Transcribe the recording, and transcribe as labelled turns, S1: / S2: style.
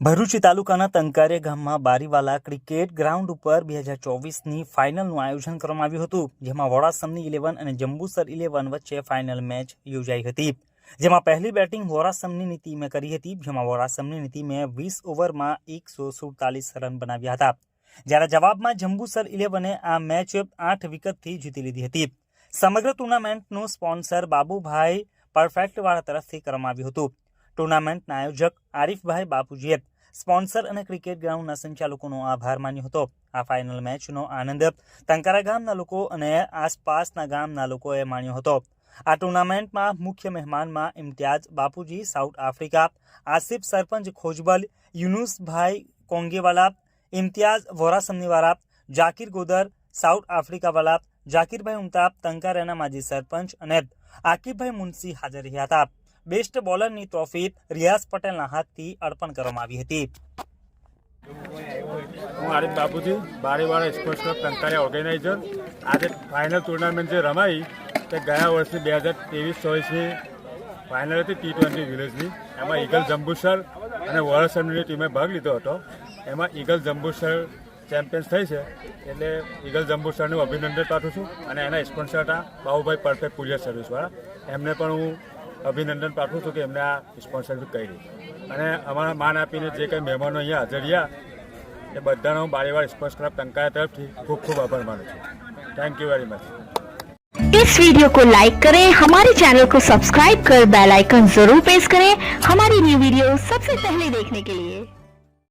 S1: ભરૂચ તાલુકાના તંકારે ગામમાં બારીવાલા cricket ground ઉપર બે હજાર ચોવીસની ફાઇનલનું આયોજન કરવામાં આવ્યું હતું, જેમાં વોરાસમની ઇલેવન અને જંબુસર ઇલેવન વચ્ચે ફાઇનલ મેચ યોજાઈ હતી. જેમાં પહેલી બેટિંગ વોરાસમની ટીમે કરી હતી, જેમાં વોરાસમની ટીમે વીસ ઓવરમાં એકસો સુડતાલીસ રન બનાવ્યા હતા. જ્યારે જવાબમાં જંબુસર ઇલેવને આ મેચ આઠ વિકેટથી જીતી લીધી હતી. સમગ્ર ટુર્નામેન્ટનું સ્પોન્સર બાબુભાઈ પરફેક્ટવાળા તરફથી કરવામાં આવ્યું હતું. ટુર્નામેન્ટના આયોજક આરીફભાઈ બાપુજીએ સ્પોન્સર અને ક્રિકેટ ગ્રાઉન્ડના સંચાલકોનો આભાર માન્યો હતો. આ ફાઇનલ મેચનો આનંદ ટંકારા ગામના લોકો અને આસપાસના ગામના લોકોએ માણ્યો હતો. આ ટુર્નામેન્ટમાં મુખ્ય મહેમાનમાં ઇમ્તિયાઝ બાપુજી સાઉથ આફ્રિકા આસિફ સરપંચ ખોજબલ યુનુસભાઈ કોંગેવાલા, ઇમ્તિયાઝ વોરાસમનીવાલા જાકીર ગોદર સાઉથ આફ્રિકાવાલા જાકીરભાઈ ઉમતાબ ટંકારાના માજી સરપંચ અને આકીબભાઈ મુનસી હાજર રહ્યા હતા. બેસ્ટ બોલરની ટ્રોફી રિયાઝ પટેલના હાથથી અર્પણ કરવામાં આવી હતી.
S2: હું Arif Bapuji, Bariwala sports club Kankaria organiser આજે ફાઇનલ ટુર્નામેન્ટ જે રમાઈ તે ગયા વર્ષે બે હજાર ત્રેવીસ ચોવીસની ફાઇનલ હતી ટી ટ્વેન્ટી વિલેજની એમાં ઈગલ જંબુસર અને વોરસરની ટીમે ભાગ લીધો હતો. એમાં ઈગલ જંબુસર ચેમ્પિયન્સ થઈ છે. એટલે ઈગલ જંબુસરનું અભિનંદન પાઠવું છું. અને એના સ્પોન્સર હતા બાહુભાઈ પરફેક્ટ કુરિયર સર્વિસવાળા એમને પણ હું અભિનંદન પાઠવું છું કે એમને આ સ્પોન્સરશીપ કરી અને અમારા માન આપીને જે કંઈ મહેમાનો અહીંયા હાજર રહ્યા એ બધાનો હું બારીવાર સ્પોર્ટ્સ ક્લબ ટંકાયા તરફથી ખૂબ ખૂબ આભાર માનું છું થેન્ક યુ વેરી મચ
S3: इस वीडियो को लाइक करें हमारे चैनल को सब्सक्राइब कर बेल आइकन जरूर प्रेस करें हमारी न्यू वीडियो सबसे पहले देखने के लिए